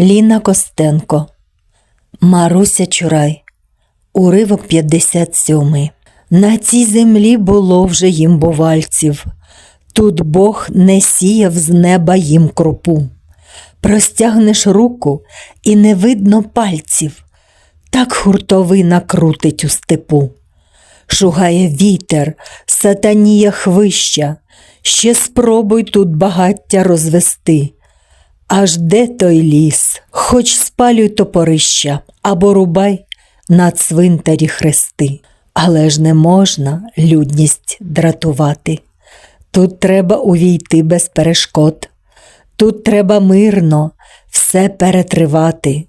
Ліна Костенко, Маруся Чурай, уривок 57. На цій землі було вже їм бувальців. Тут Бог не сіяв з неба їм кропу. Простягнеш руку і не видно пальців. Так хуртовина крутить у степу. Шугає вітер, сатаніє хвища, ще спробуй тут багаття розвести. Аж де той ліс, хоч спалюй топорища або рубай на цвинтарі хрести. Але ж не можна людність дратувати. Тут треба увійти без перешкод. Тут треба мирно все перетривати.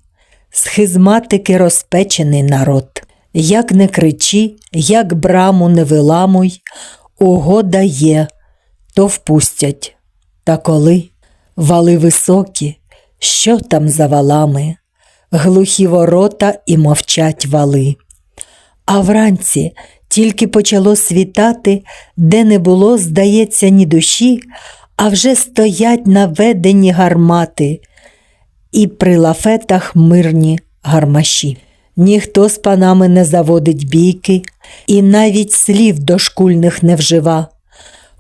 Схизматики розпечений народ. Як не кричи, як браму не виламуй, угода є, то впустять. Та коли вали високі, що там за валами, глухі ворота і мовчать вали. А вранці тільки почало світати, де не було, здається, ні душі, а вже стоять наведені гармати, і при лафетах мирні гармаші. Ніхто з панами не заводить бійки, і навіть слів дошкульних не вжива.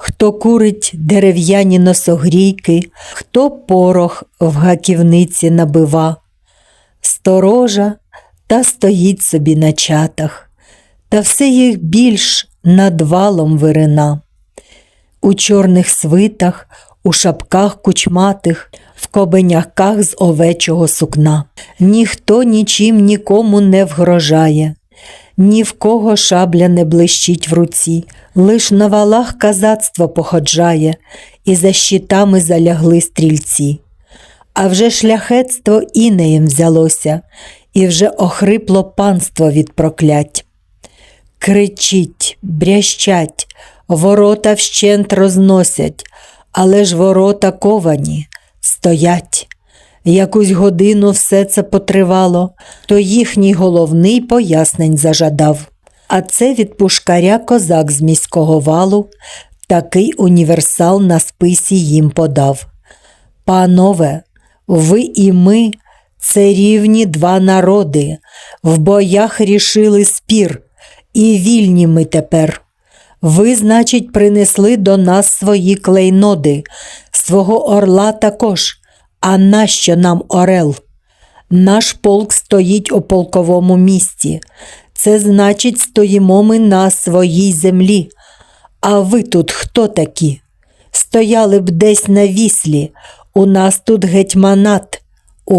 Хто курить дерев'яні носогрійки, хто порох в гаківниці набива, сторожа та стоїть собі на чатах, та все їх більш над валом вирина. У чорних свитах, у шапках кучматих, в кобеняках з овечого сукна. Ніхто нічим нікому не вгрожає, ні в кого шабля не блищить в руці, лиш на валах казацтво походжає, і за щитами залягли стрільці. А вже шляхетство інеєм взялося, і вже охрипло панство від проклять. Кричить, брящать, ворота вщент розносять, але ж ворота ковані, стоять. Якусь годину все це потривало, то їхній головний пояснень зажадав. А це від пушкаря козак з міського валу такий універсал на списі їм подав. Панове, ви і ми це рівні два народи, в боях рішили спір, і вільні ми тепер. Ви, значить, принесли до нас свої клейноди, свого орла також. А нащо нам орел? Наш полк стоїть у полковому місті. Це значить, стоїмо ми на своїй землі. А ви тут хто такі? Стояли б десь на віслі, у нас тут гетьманат,